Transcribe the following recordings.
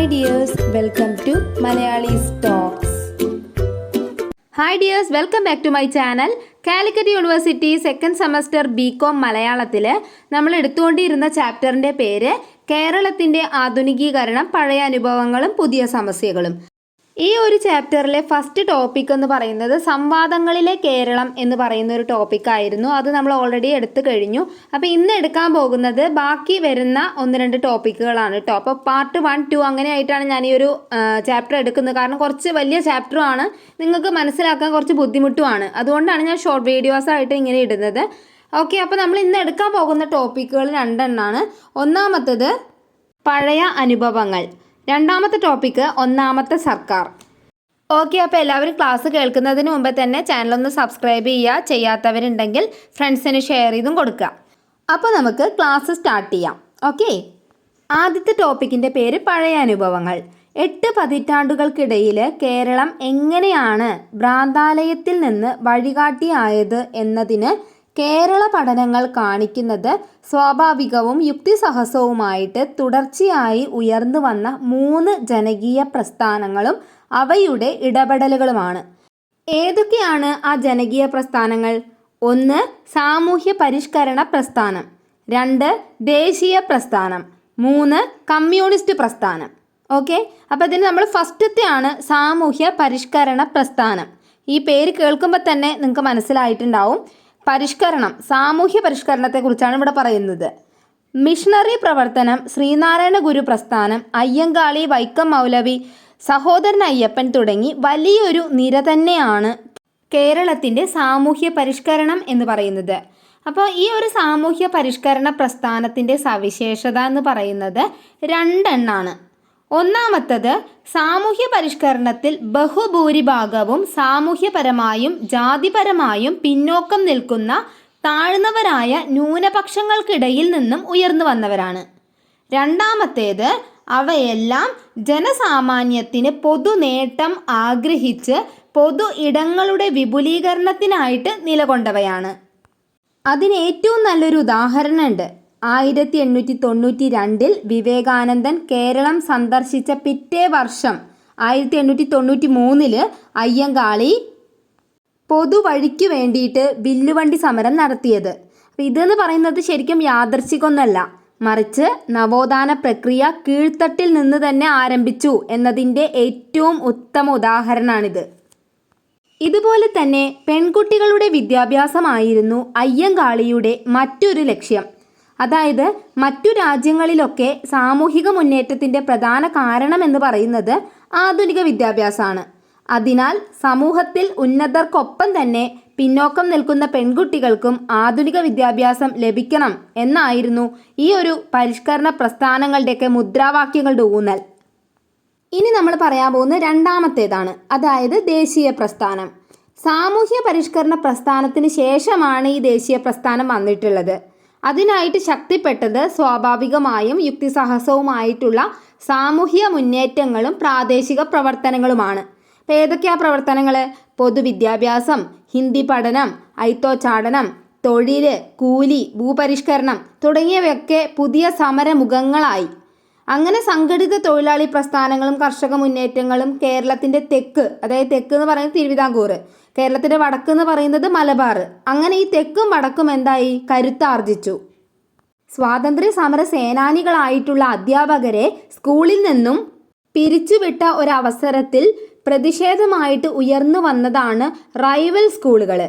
Hi dears welcome to Malayalees talks hi dears welcome back to my channel Calicut university second semester B com മലയാളത്തിൽ നമ്മൾ എടുത്തുകൊണ്ടിരുന്ന ചാപ്റ്ററിന്റെ പേര് കേരളത്തിന്റെ ആധുനികീകരണം പഴയ അനുഭവങ്ങളും പുതിയ സമസ്യകളും. ഈ ഒരു ചാപ്റ്ററിലെ ഫസ്റ്റ് ടോപ്പിക് എന്ന് പറയുന്നത് സംവാദങ്ങളിലെ കേരളം എന്ന് പറയുന്ന ഒരു ടോപ്പിക്കായിരുന്നു അത് നമ്മൾ ഓൾറെഡി എടുത്തു കഴിഞ്ഞു. അപ്പോൾ ഇന്ന് എടുക്കാൻ പോകുന്നത് ബാക്കി വരുന്ന ഒന്ന് രണ്ട് ടോപ്പിക്കുകളാണ് കേട്ടോ അപ്പോൾ പാർട്ട് വൺ ടു അങ്ങനെയായിട്ടാണ് ഞാൻ ഈ ഒരു ചാപ്റ്റർ എടുക്കുന്നത്. കാരണം കുറച്ച് വലിയ ചാപ്റ്ററുമാണ് നിങ്ങൾക്ക് മനസ്സിലാക്കാൻ കുറച്ച് ബുദ്ധിമുട്ടുമാണ് അതുകൊണ്ടാണ് ഞാൻ ഷോർട്ട് വീഡിയോസ് ആയിട്ട് ഇങ്ങനെ ഇടുന്നത്. ഓക്കെ അപ്പോൾ നമ്മൾ ഇന്ന് എടുക്കാൻ പോകുന്ന ടോപ്പിക്കുകൾ രണ്ടെണ്ണമാണ് ഒന്നാമത്തത് പഴയ അനുഭവങ്ങൾ. രണ്ടാമത്തെ ടോപ്പിക്ക് ഒന്നാമത്തെ സർക്കാർ. ഓക്കെ അപ്പോൾ എല്ലാവരും ക്ലാസ് കേൾക്കുന്നതിന് മുമ്പ് തന്നെ ചാനലൊന്ന് സബ്സ്ക്രൈബ് ചെയ്യുക. ചെയ്യാത്തവരുണ്ടെങ്കിൽ ഫ്രണ്ട്സിന് ഷെയർ ചെയ്തും കൊടുക്കുക. അപ്പോൾ നമുക്ക് ക്ലാസ് സ്റ്റാർട്ട് ചെയ്യാം. ഓക്കെ ആദ്യത്തെ ടോപ്പിക്കിന്റെ പേര് പഴയ അനുഭവങ്ങൾ. എട്ട് പതിറ്റാണ്ടുകൾക്കിടയിൽ കേരളം എങ്ങനെയാണ് ഭ്രാന്താലയത്തിൽ നിന്ന് വഴികാട്ടിയായത് എന്നതിന് കേരള പഠനങ്ങൾ കാണിക്കുന്നത് സ്വാഭാവികവും യുക്തിസഹസവുമായിട്ട് തുടർച്ചയായി ഉയർന്നു വന്ന മൂന്ന് ജനകീയ പ്രസ്ഥാനങ്ങളും അവയുടെ ഇടപെടലുകളുമാണ്. ഏതൊക്കെയാണ് ആ ജനകീയ പ്രസ്ഥാനങ്ങൾ? ഒന്ന് സാമൂഹ്യ പരിഷ്കരണ പ്രസ്ഥാനം. രണ്ട് ദേശീയ പ്രസ്ഥാനം. മൂന്ന് കമ്മ്യൂണിസ്റ്റ് പ്രസ്ഥാനം. ഓക്കെ? അപ്പോൾ ഇതിന് നമ്മൾ ഫസ്റ്റത്തെയാണ് സാമൂഹ്യ പരിഷ്കരണ പ്രസ്ഥാനം. ഈ പേര് കേൾക്കുമ്പോൾ തന്നെ നിങ്ങൾക്ക് മനസ്സിലായിട്ടുണ്ടാവും. പരിഷ്കരണം സാമൂഹ്യ പരിഷ്കരണത്തെക്കുറിച്ചാണ് ഇവിടെ പറയുന്നത്. മിഷണറി പ്രവർത്തനം ശ്രീനാരായണ ഗുരു പ്രസ്ഥാനം അയ്യങ്കാളി വൈക്കം മൗലവി സഹോദരൻ അയ്യപ്പൻ തുടങ്ങി വലിയൊരു നിര തന്നെയാണ് കേരളത്തിന്റെ സാമൂഹ്യ പരിഷ്കരണം എന്ന് പറയുന്നത്. അപ്പോൾ ഈ ഒരു സാമൂഹ്യ പരിഷ്കരണ പ്രസ്ഥാനത്തിന്റെ സവിശേഷത എന്ന് പറയുന്നത് രണ്ടെണ്ണാണ്. ഒന്നാമത്തത് സാമൂഹ്യ പരിഷ്കരണത്തിൽ ബഹുഭൂരിഭാഗവും സാമൂഹ്യപരമായും ജാതിപരമായും പിന്നോക്കം നിൽക്കുന്ന താഴ്ന്നവരായ ന്യൂനപക്ഷങ്ങൾക്കിടയിൽ നിന്നും ഉയർന്നു വന്നവരാണ്. രണ്ടാമത്തേത് അവയെല്ലാം ജനസാമാന്യത്തിന് പൊതു നേട്ടം ആഗ്രഹിച്ച് പൊതു ഇടങ്ങളുടെ വിപുലീകരണത്തിനായിട്ട് നിലകൊണ്ടവയാണ്. അതിന് ഏറ്റവും നല്ലൊരു ഉദാഹരണമുണ്ട്. ആയിരത്തി എണ്ണൂറ്റി തൊണ്ണൂറ്റി രണ്ടിൽ വിവേകാനന്ദൻ കേരളം സന്ദർശിച്ച പിറ്റേ വർഷം ആയിരത്തി എണ്ണൂറ്റി തൊണ്ണൂറ്റി മൂന്നിൽ അയ്യങ്കാളി പൊതുവഴിക്ക് വേണ്ടിയിട്ട് വില്ലുവണ്ടി സമരം നടത്തിയത്. അപ്പം ഇതെന്ന് പറയുന്നത് ശരിക്കും യാദർശികമൊന്നല്ല. മറിച്ച് നവോത്ഥാന പ്രക്രിയ കീഴ്ത്തട്ടിൽ നിന്ന് തന്നെ ആരംഭിച്ചു എന്നതിന്റെ ഏറ്റവും ഉത്തമ ഉദാഹരണമാണിത് ഇതുപോലെ തന്നെ പെൺകുട്ടികളുടെ വിദ്യാഭ്യാസമായിരുന്നു അയ്യങ്കാളിയുടെ മറ്റൊരു ലക്ഷ്യം. അതായത് മറ്റു രാജ്യങ്ങളിലൊക്കെ സാമൂഹിക മുന്നേറ്റത്തിന്റെ പ്രധാന കാരണം എന്ന് പറയുന്നത് ആധുനിക വിദ്യാഭ്യാസമാണ്. അതിനാൽ സമൂഹത്തിൽ ഉന്നതർക്കൊപ്പം തന്നെ പിന്നോക്കം നിൽക്കുന്ന പെൺകുട്ടികൾക്കും ആധുനിക വിദ്യാഭ്യാസം ലഭിക്കണം എന്നായിരുന്നു ഈ ഒരു പരിഷ്കരണ പ്രസ്ഥാനങ്ങളുടെയൊക്കെ മുദ്രാവാക്യങ്ങളുടെ ഊന്നൽ. ഇനി നമ്മൾ പറയാൻ പോകുന്ന രണ്ടാമത്തേതാണ് അതായത് ദേശീയ പ്രസ്ഥാനം. സാമൂഹ്യ പരിഷ്കരണ പ്രസ്ഥാനത്തിന് ശേഷമാണ് ഈ ദേശീയ പ്രസ്ഥാനം വന്നിട്ടുള്ളത്. അതിനായിട്ട് ശക്തിപ്പെട്ടത് സ്വാഭാവികമായും യുക്തിസാഹസവുമായിട്ടുള്ള സാമൂഹ്യ മുന്നേറ്റങ്ങളും പ്രാദേശിക പ്രവർത്തനങ്ങളുമാണ്. അപ്പോൾ ഏതൊക്കെയാ പ്രവർത്തനങ്ങൾ പൊതുവിദ്യാഭ്യാസം ഹിന്ദി പഠനം ഐത്തോച്ചാടനം തൊഴിൽ കൂലി ഭൂപരിഷ്കരണം തുടങ്ങിയവയൊക്കെ പുതിയ സമരമുഖങ്ങളായി. അങ്ങനെ സംഘടിത തൊഴിലാളി പ്രസ്ഥാനങ്ങളും കർഷക മുന്നേറ്റങ്ങളും കേരളത്തിന്റെ തെക്ക് അതായത് തെക്ക് എന്ന് പറയുന്നത് തിരുവിതാംകൂർ കേരളത്തിന്റെ വടക്ക് എന്ന് പറയുന്നത് മലബാർ. അങ്ങനെ ഈ തെക്കും വടക്കും എന്തായി? കരുത്താർജിച്ചു സ്വാതന്ത്ര്യ സമര സേനാനികളായിട്ടുള്ള അധ്യാപകരെ സ്കൂളിൽ നിന്നും പിരിച്ചുവിട്ട ഒരവസരത്തിൽ പ്രതിഷേധമായിട്ട് ഉയർന്നു വന്നതാണ് റൈവൽ സ്കൂളുകൾ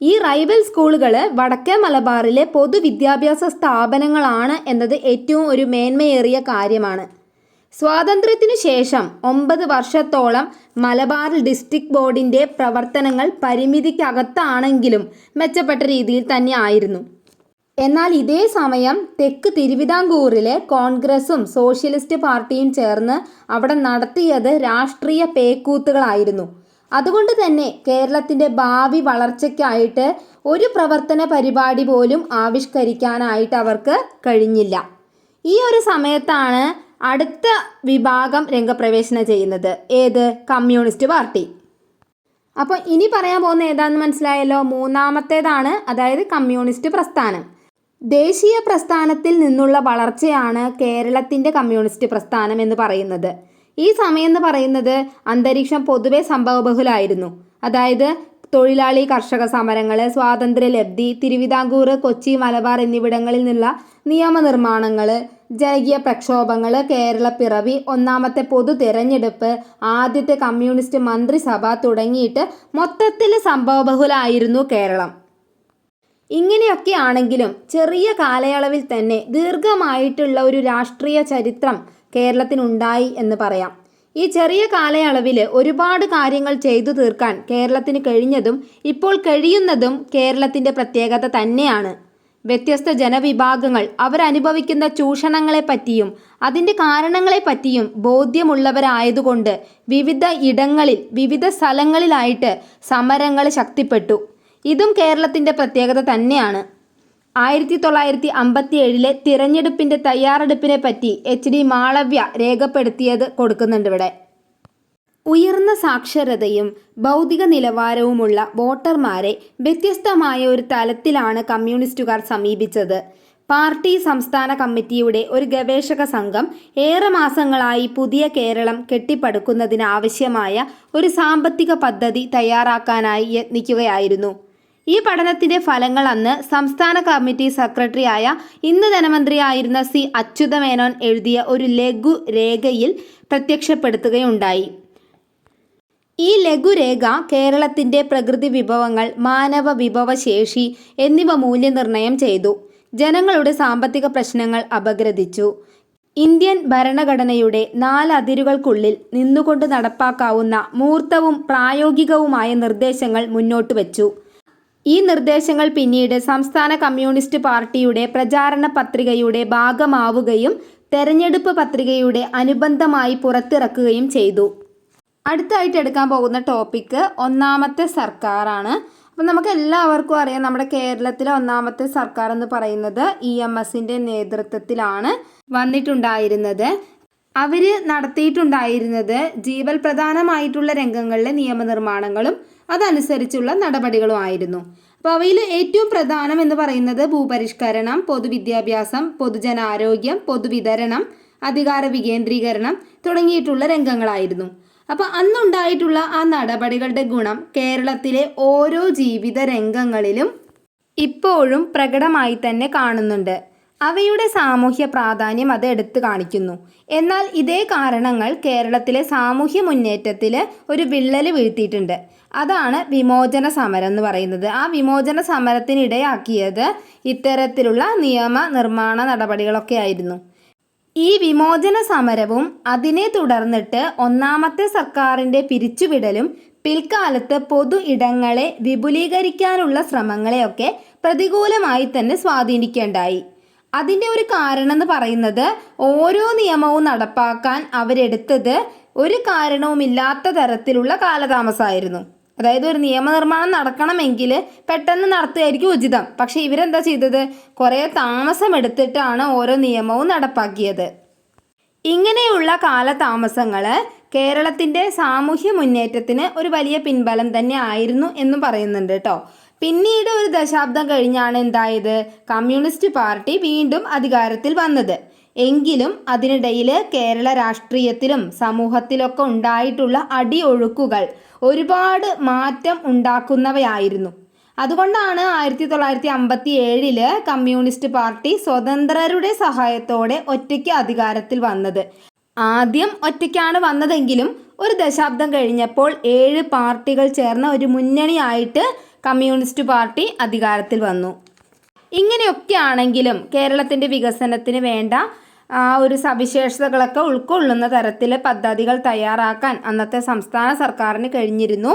ഈ റൈവൽ സ്കൂളുകൾ വടക്കേ മലബാറിലെ പൊതുവിദ്യാഭ്യാസ സ്ഥാപനങ്ങളാണ് എന്നത് ഏറ്റവും ഒരു മേന്മയേറിയ കാര്യമാണ്. സ്വാതന്ത്ര്യത്തിനു ശേഷം ഒമ്പത് വർഷത്തോളം മലബാർ ഡിസ്ട്രിക്ട് ബോർഡിന്റെ പ്രവർത്തനങ്ങൾ പരിമിതിക്കകത്താണെങ്കിലും മെച്ചപ്പെട്ട രീതിയിൽ തന്നെ ആയിരുന്നു. എന്നാൽ ഇതേ സമയം തെക്ക് തിരുവിതാംകൂറിലെ കോൺഗ്രസും സോഷ്യലിസ്റ്റ് പാർട്ടിയും ചേർന്ന് അവിടെ നടത്തിയത് രാഷ്ട്രീയ പേക്കൂത്തുകളായിരുന്നു. അതുകൊണ്ട് തന്നെ കേരളത്തിന്റെ ഭാവി വളർച്ചയ്ക്കായിട്ട് ഒരു പ്രവർത്തന പരിപാടി പോലും ആവിഷ്കരിക്കാനായിട്ട് അവർക്ക് കഴിഞ്ഞില്ല. ഈ ഒരു സമയത്താണ് അടുത്ത വിഭാഗം രംഗപ്രവേശനം ചെയ്യുന്നത്. ഏത്? Communist party. അപ്പോൾ ഇനി പറയാൻ പോകുന്ന ഏതാണെന്ന് മനസ്സിലായല്ലോ? മൂന്നാമത്തേതാണ് അതായത് കമ്മ്യൂണിസ്റ്റ് പ്രസ്ഥാനം. ദേശീയ പ്രസ്ഥാനത്തിൽ നിന്നുള്ള വളർച്ചയാണ് കേരളത്തിന്റെ കമ്മ്യൂണിസ്റ്റ് പ്രസ്ഥാനം എന്ന് പറയുന്നത്. ഈ സമയം എന്ന് പറയുന്നത് അന്തരീക്ഷം പൊതുവെ സംഭവബഹുലായിരുന്നു. അതായത് തൊഴിലാളി കർഷക സമരങ്ങൾ സ്വാതന്ത്ര്യ ലബ്ധി തിരുവിതാംകൂർ കൊച്ചി മലബാർ എന്നിവിടങ്ങളിൽ നിന്നുള്ള നിയമനിർമ്മാണങ്ങൾ ജനകീയ പ്രക്ഷോഭങ്ങൾ കേരള പിറവി ഒന്നാമത്തെ പൊതു തിരഞ്ഞെടുപ്പ് ആദ്യത്തെ കമ്മ്യൂണിസ്റ്റ് മന്ത്രിസഭ തുടങ്ങിയിട്ട് മൊത്തത്തിൽ സംഭവബഹുലായിരുന്നു കേരളം. ഇങ്ങനെയൊക്കെ ആണെങ്കിലും ചെറിയ കാലയളവിൽ തന്നെ ദീർഘമായിട്ടുള്ള ഒരു രാഷ്ട്രീയ ചരിത്രം കേരളത്തിനുണ്ടായി എന്ന് പറയാം. ഈ ചെറിയ കാലയളവിൽ ഒരുപാട് കാര്യങ്ങൾ ചെയ്തു തീർക്കാൻ കേരളത്തിന് കഴിഞ്ഞതും ഇപ്പോൾ കഴിയുന്നതും കേരളത്തിന്റെ പ്രത്യേകത തന്നെയാണ്. വ്യത്യസ്ത ജനവിഭാഗങ്ങൾ അവരനുഭവിക്കുന്ന ചൂഷണങ്ങളെ പറ്റിയും അതിന്റെ കാരണങ്ങളെ പറ്റിയും ബോധ്യമുള്ളവരായതുകൊണ്ട് വിവിധ ഇടങ്ങളിൽ വിവിധ സ്ഥലങ്ങളിലായിട്ട് സമരങ്ങൾ ശക്തിപ്പെട്ടു. ഇതും കേരളത്തിന്റെ പ്രത്യേകത തന്നെയാണ്. ആയിരത്തി തൊള്ളായിരത്തി അമ്പത്തി ഏഴിലെ തിരഞ്ഞെടുപ്പിന്റെ തയ്യാറെടുപ്പിനെ പറ്റി എച്ച് ഡി മാളവ്യ രേഖപ്പെടുത്തിയത് കൊടുക്കുന്നുണ്ട് ഇവിടെ. ഉയർന്ന സാക്ഷരതയും ഭൗതിക നിലവാരവുമുള്ള വോട്ടർമാരെ വ്യത്യസ്തമായ ഒരു തലത്തിലാണ് കമ്മ്യൂണിസ്റ്റുകാർ സമീപിച്ചത്. പാർട്ടി സംസ്ഥാന കമ്മിറ്റിയുടെ ഒരു ഗവേഷക സംഘം ഏറെ മാസങ്ങളായി പുതിയ കേരളം കെട്ടിപ്പടുക്കുന്നതിനാവശ്യമായ ഒരു സാമ്പത്തിക പദ്ധതി തയ്യാറാക്കാനായി യത്നിക്കുകയായിരുന്നു. ഈ പഠനത്തിന്റെ ഫലങ്ങൾ അന്ന് സംസ്ഥാന കമ്മിറ്റി സെക്രട്ടറിയായ ഇന്ന് ധനമന്ത്രിയായിരുന്ന സി അച്യുതമേനോൻ എഴുതിയ ഒരു ലഘു രേഖയിൽ പ്രത്യക്ഷപ്പെടുത്തുകയുണ്ടായി. ഈ ലഘുരേഖ കേരളത്തിന്റെ പ്രകൃതി വിഭവങ്ങൾ മാനവ വിഭവശേഷി എന്നിവ മൂല്യനിർണയം ചെയ്തു. ജനങ്ങളുടെ സാമ്പത്തിക പ്രശ്നങ്ങൾ അപഗ്രഥിച്ചു. ഇന്ത്യൻ ഭരണഘടനയുടെ നാല് അതിരുകൾക്കുള്ളിൽ നിന്നുകൊണ്ട് നടപ്പാക്കാവുന്ന മൂർത്തവും പ്രായോഗികവുമായ നിർദ്ദേശങ്ങൾ മുന്നോട്ട് വച്ചു ഈ നിർദ്ദേശങ്ങൾ പിന്നീട് സംസ്ഥാന കമ്മ്യൂണിസ്റ്റ് പാർട്ടിയുടെ പ്രചാരണ പത്രികയുടെ ഭാഗമാവുകയും തെരഞ്ഞെടുപ്പ് പത്രികയുടെ അനുബന്ധമായി പുറത്തിറക്കുകയും ചെയ്തു. അടുത്തായിട്ട് എടുക്കാൻ പോകുന്ന ടോപ്പിക്ക് ഒന്നാമത്തെ സർക്കാരാണ്. അപ്പം നമുക്ക് എല്ലാവർക്കും അറിയാം നമ്മുടെ കേരളത്തിലെ ഒന്നാമത്തെ സർക്കാർ എന്ന് പറയുന്നത് ഇ എം എസിന്റെ നേതൃത്വത്തിലാണ് വന്നിട്ടുണ്ടായിരുന്നത്. അവർ നടത്തിയിട്ടുണ്ടായിരുന്നത് ജീവൽ പ്രധാനമായിട്ടുള്ള രംഗങ്ങളിലെ നിയമനിർമ്മാണങ്ങളും അതനുസരിച്ചുള്ള നടപടികളും ആയിരുന്നു. അപ്പോൾ അവയിൽ ഏറ്റവും പ്രധാനം എന്ന് പറയുന്നത് ഭൂപരിഷ്കരണം പൊതുവിദ്യാഭ്യാസം പൊതുജനാരോഗ്യം പൊതുവിതരണം അധികാര വികേന്ദ്രീകരണം തുടങ്ങിയിട്ടുള്ള രംഗങ്ങളായിരുന്നു. അപ്പോൾ അന്നുണ്ടായിട്ടുള്ള ആ നടപടികളുടെ ഗുണം കേരളത്തിലെ ഓരോ ജീവിത രംഗങ്ങളിലും ഇപ്പോഴും പ്രകടമായി തന്നെ കാണുന്നുണ്ട്. അവയുടെ സാമൂഹ്യ പ്രാധാന്യം അത് എടുത്തു കാണിക്കുന്നു. എന്നാൽ ഇതേ കാരണങ്ങൾ കേരളത്തിലെ സാമൂഹ്യ മുന്നേറ്റത്തിൽ ഒരു വിള്ളൽ വീഴ്ത്തിയിട്ടുണ്ട്. അതാണ് വിമോചന സമരം എന്ന് പറയുന്നത്. ആ വിമോചന സമരത്തിനിടയാക്കിയത് ഇത്തരത്തിലുള്ള നിയമ നിർമ്മാണ നടപടികളൊക്കെ ആയിരുന്നു. ഈ വിമോചന സമരവും അതിനെ തുടർന്നിട്ട് ഒന്നാമത്തെ സർക്കാരിന്റെ പിരിച്ചുവിടലും പിൽക്കാലത്ത് പൊതു ഇടങ്ങളെ വിപുലീകരിക്കാനുള്ള ശ്രമങ്ങളെയൊക്കെ പ്രതികൂലമായി തന്നെ സ്വാധീനിക്കേണ്ടായി. അതിന്റെ ഒരു കാരണം എന്ന് പറയുന്നത് ഓരോ നിയമവും നടപ്പാക്കാൻ അവരെടുത്തത് ഒരു കാരണവുമില്ലാത്ത തരത്തിലുള്ള കാലതാമസമായിരുന്നു. അതായത് ഒരു നിയമനിർമ്മാണം നടക്കണമെങ്കിൽ പെട്ടെന്ന് നടത്തുകയായിരിക്കും ഉചിതം. പക്ഷെ ഇവരെന്താ ചെയ്തത്? കുറേ താമസം എടുത്തിട്ടാണ് ഓരോ നിയമവും നടപ്പാക്കിയത്. ഇങ്ങനെയുള്ള കാലതാമസങ്ങൾ കേരളത്തിന്റെ സാമൂഹ്യ മുന്നേറ്റത്തിന് ഒരു വലിയ പിൻബലം തന്നെ ആയിരുന്നു എന്നും പറയുന്നുണ്ട് കേട്ടോ. പിന്നീട് ഒരു ദശാബ്ദം കഴിഞ്ഞാണ് എന്തായത്? കമ്മ്യൂണിസ്റ്റ് പാർട്ടി വീണ്ടും അധികാരത്തിൽ വന്നത്. എങ്കിലും അതിനിടയിൽ കേരള രാഷ്ട്രീയത്തിലും സമൂഹത്തിലൊക്കെ ഉണ്ടായിട്ടുള്ള അടിയൊഴുക്കുകൾ ഒരുപാട് മാറ്റം ഉണ്ടാക്കുന്നവയായിരുന്നു. അതുകൊണ്ടാണ് ആയിരത്തി തൊള്ളായിരത്തി അമ്പത്തി ഏഴിൽ കമ്മ്യൂണിസ്റ്റ് പാർട്ടി സ്വതന്ത്രരുടെ സഹായത്തോടെ ഒറ്റയ്ക്ക് അധികാരത്തിൽ വന്നത്. ആദ്യം ഒറ്റയ്ക്കാണ് വന്നതെങ്കിലും ഒരു ദശാബ്ദം കഴിഞ്ഞപ്പോൾ ഏഴ് പാർട്ടികൾ ചേർന്ന ഒരു മുന്നണിയായിട്ട് കമ്മ്യൂണിസ്റ്റ് പാർട്ടി അധികാരത്തിൽ വന്നു. ഇങ്ങനെയൊക്കെ ആണെങ്കിലും കേരളത്തിന്റെ വികസനത്തിന് വേണ്ട ആ ഒരു സവിശേഷതകളൊക്കെ ഉൾക്കൊള്ളുന്ന തരത്തിൽ പദ്ധതികൾ തയ്യാറാക്കാൻ അന്നത്തെ സംസ്ഥാന സർക്കാരിന് കഴിഞ്ഞിരുന്നു.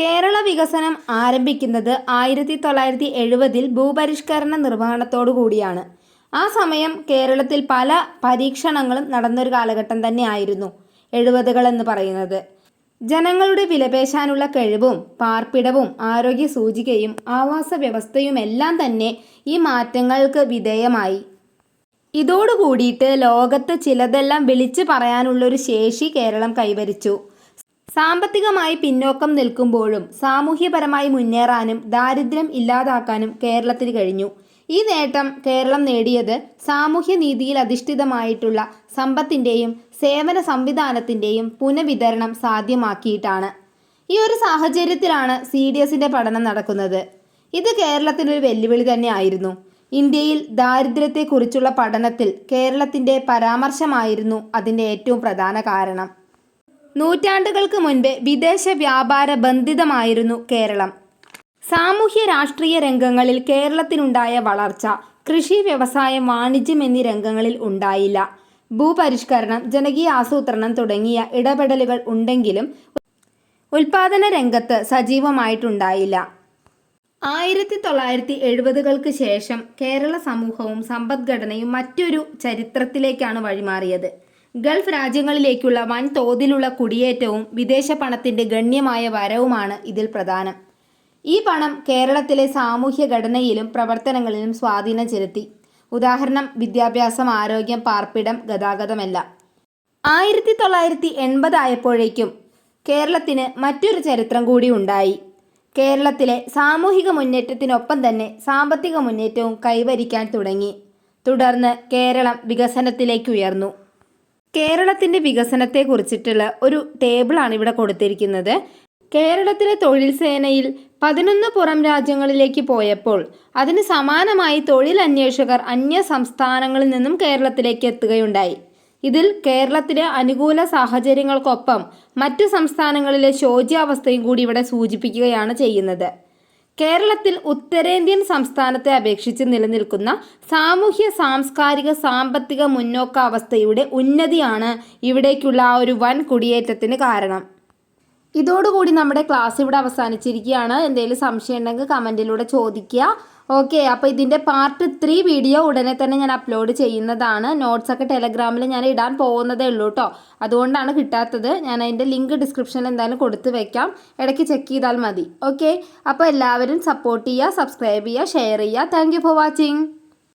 കേരള വികസനം ആരംഭിക്കുന്നത് ആയിരത്തി തൊള്ളായിരത്തി എഴുപതിൽ ഭൂപരിഷ്കരണ നിർവഹണത്തോടു കൂടിയാണ്. ആ സമയം കേരളത്തിൽ പല പരീക്ഷണങ്ങളും നടന്നൊരു കാലഘട്ടം തന്നെയായിരുന്നു എഴുപതുകൾ എന്ന് പറയുന്നത്. ജനങ്ങളുടെ വിലപേശാനുള്ള കഴിവും പാർപ്പിടവും ആരോഗ്യ സൂചികയും ആവാസ വ്യവസ്ഥയുമെല്ലാം തന്നെ ഈ മാറ്റങ്ങൾക്ക് വിധേയമായി. ഇതോടുകൂടിയിട്ട് ലോകത്ത് ചിലതെല്ലാം വിളിച്ചു പറയാനുള്ളൊരു ശേഷി കേരളം കൈവരിച്ചു. സാമ്പത്തികമായി പിന്നോക്കം നിൽക്കുമ്പോഴും സാമൂഹ്യപരമായി മുന്നേറാനും ദാരിദ്ര്യം ഇല്ലാതാക്കാനും കേരളത്തിന് കഴിഞ്ഞു. ഈ നേട്ടം കേരളം നേടിയത് സാമൂഹ്യ നീതിയിൽ അധിഷ്ഠിതമായിട്ടുള്ള സമ്പത്തിന്റെയും സേവന സംവിധാനത്തിന്റെയും പുനഃവിതരണം സാധ്യമാക്കിയിട്ടാണ്. ഈ ഒരു സാഹചര്യത്തിലാണ് സി ഡി എസിന്റെ പഠനം നടക്കുന്നത്. ഇത് കേരളത്തിനൊരു വെല്ലുവിളി തന്നെ ആയിരുന്നു ഇന്ത്യയിൽ ദാരിദ്ര്യത്തെക്കുറിച്ചുള്ള പഠനത്തിൽ കേരളത്തിന്റെ പരാമർശമായിരുന്നു അതിന്റെ ഏറ്റവും പ്രധാന കാരണം. നൂറ്റാണ്ടുകൾക്ക് മുൻപ് വിദേശ വ്യാപാര ബന്ധിതമായിരുന്നു കേരളം. സാമൂഹ്യ രാഷ്ട്രീയ രംഗങ്ങളിൽ കേരളത്തിനുണ്ടായ വളർച്ച കൃഷി വ്യവസായം വാണിജ്യം എന്നീ രംഗങ്ങളിൽ ഉണ്ടായില്ല. ഭൂപരിഷ്കരണം ജനകീയ ആസൂത്രണം തുടങ്ങിയ ഇടപെടലുകൾ ഉണ്ടെങ്കിലും ഉൽപാദന രംഗത്ത് സജീവമായിട്ടുണ്ടായില്ല. ആയിരത്തി തൊള്ളായിരത്തി എഴുപതുകൾക്ക് ശേഷം കേരള സമൂഹവും സമ്പദ്ഘടനയും മറ്റൊരു ചരിത്രത്തിലേക്കാണ് വഴിമാറിയത്. ഗൾഫ് രാജ്യങ്ങളിലേക്കുള്ള വൻ തോതിലുള്ള കുടിയേറ്റവും വിദേശ പണത്തിന്റെ ഗണ്യമായ വരവുമാണ് ഇതിൽ പ്രധാനം. ഈ പണം കേരളത്തിലെ സാമൂഹ്യ ഘടനയിലും പ്രവർത്തനങ്ങളിലും സ്വാധീനം ചെലുത്തി. ഉദാഹരണം വിദ്യാഭ്യാസം ആരോഗ്യം പാർപ്പിടം ഗതാഗതമെല്ലാം. ആയിരത്തി തൊള്ളായിരത്തി എൺപതായപ്പോഴേക്കും കേരളത്തിന് മറ്റൊരു ചരിത്രം കൂടി ഉണ്ടായി. കേരളത്തിലെ സാമൂഹിക മുന്നേറ്റത്തിനൊപ്പം തന്നെ സാമ്പത്തിക മുന്നേറ്റവും കൈവരിക്കാൻ തുടങ്ങി. തുടർന്ന് കേരളം വികസനത്തിലേക്ക് ഉയർന്നു. കേരളത്തിന്റെ വികസനത്തെക്കുറിച്ചിട്ടുള്ള ഒരു ടേബിളാണ് ഇവിടെ കൊടുത്തിരിക്കുന്നത്. കേരളത്തിലെ തൊഴിൽ സേനയിൽ പതിനൊന്ന് പുറം രാജ്യങ്ങളിലേക്ക് പോയപ്പോൾ അതിന് സമാനമായി തൊഴിൽ അന്വേഷകർ അന്യ സംസ്ഥാനങ്ങളിൽ നിന്നും കേരളത്തിലേക്ക് എത്തുകയുണ്ടായി. ഇതിൽ കേരളത്തിലെ അനുകൂല സാഹചര്യങ്ങൾക്കൊപ്പം മറ്റു സംസ്ഥാനങ്ങളിലെ ശോച്യാവസ്ഥയും കൂടി ഇവിടെ സൂചിപ്പിക്കുകയാണ് ചെയ്യുന്നത്. കേരളത്തിൽ ഉത്തരേന്ത്യൻ സംസ്ഥാനത്തെ അപേക്ഷിച്ച് നിലനിൽക്കുന്ന സാമൂഹ്യ സാംസ്കാരിക സാമ്പത്തിക മുന്നോക്കാവസ്ഥയുടെ ഉന്നതിയാണ് ഇവിടേക്കുള്ള ആ ഒരു വൻ കുടിയേറ്റത്തിന് കാരണം. ഇതോടുകൂടി നമ്മുടെ ക്ലാസ് ഇവിടെ അവസാനിച്ചിരിക്കുകയാണ്. എന്തെങ്കിലും സംശയം ഉണ്ടെങ്കിൽ കമന്റിലൂടെ ചോദിക്കുക. ഓക്കെ അപ്പോൾ ഇതിന്റെ പാർട്ട് ത്രീ വീഡിയോ ഉടനെ തന്നെ ഞാൻ അപ്ലോഡ് ചെയ്യുന്നതാണ്. നോട്ട്സൊക്കെ ടെലഗ്രാമിൽ ഞാൻ ഇടാൻ പോകുന്നതേ ഉള്ളൂ കേട്ടോ അതുകൊണ്ടാണ് കിട്ടാത്തത്. ഞാൻ അതിന്റെ ലിങ്ക് ഡിസ്ക്രിപ്ഷനിൽ എന്തായാലും കൊടുത്ത് വെക്കാം. ഇടയ്ക്ക് ചെക്ക് ചെയ്താൽ മതി. ഓക്കെ അപ്പോൾ എല്ലാവരും സപ്പോർട്ട് ചെയ്യുക സബ്സ്ക്രൈബ് ചെയ്യുക ഷെയർ ചെയ്യുക. Thank for watching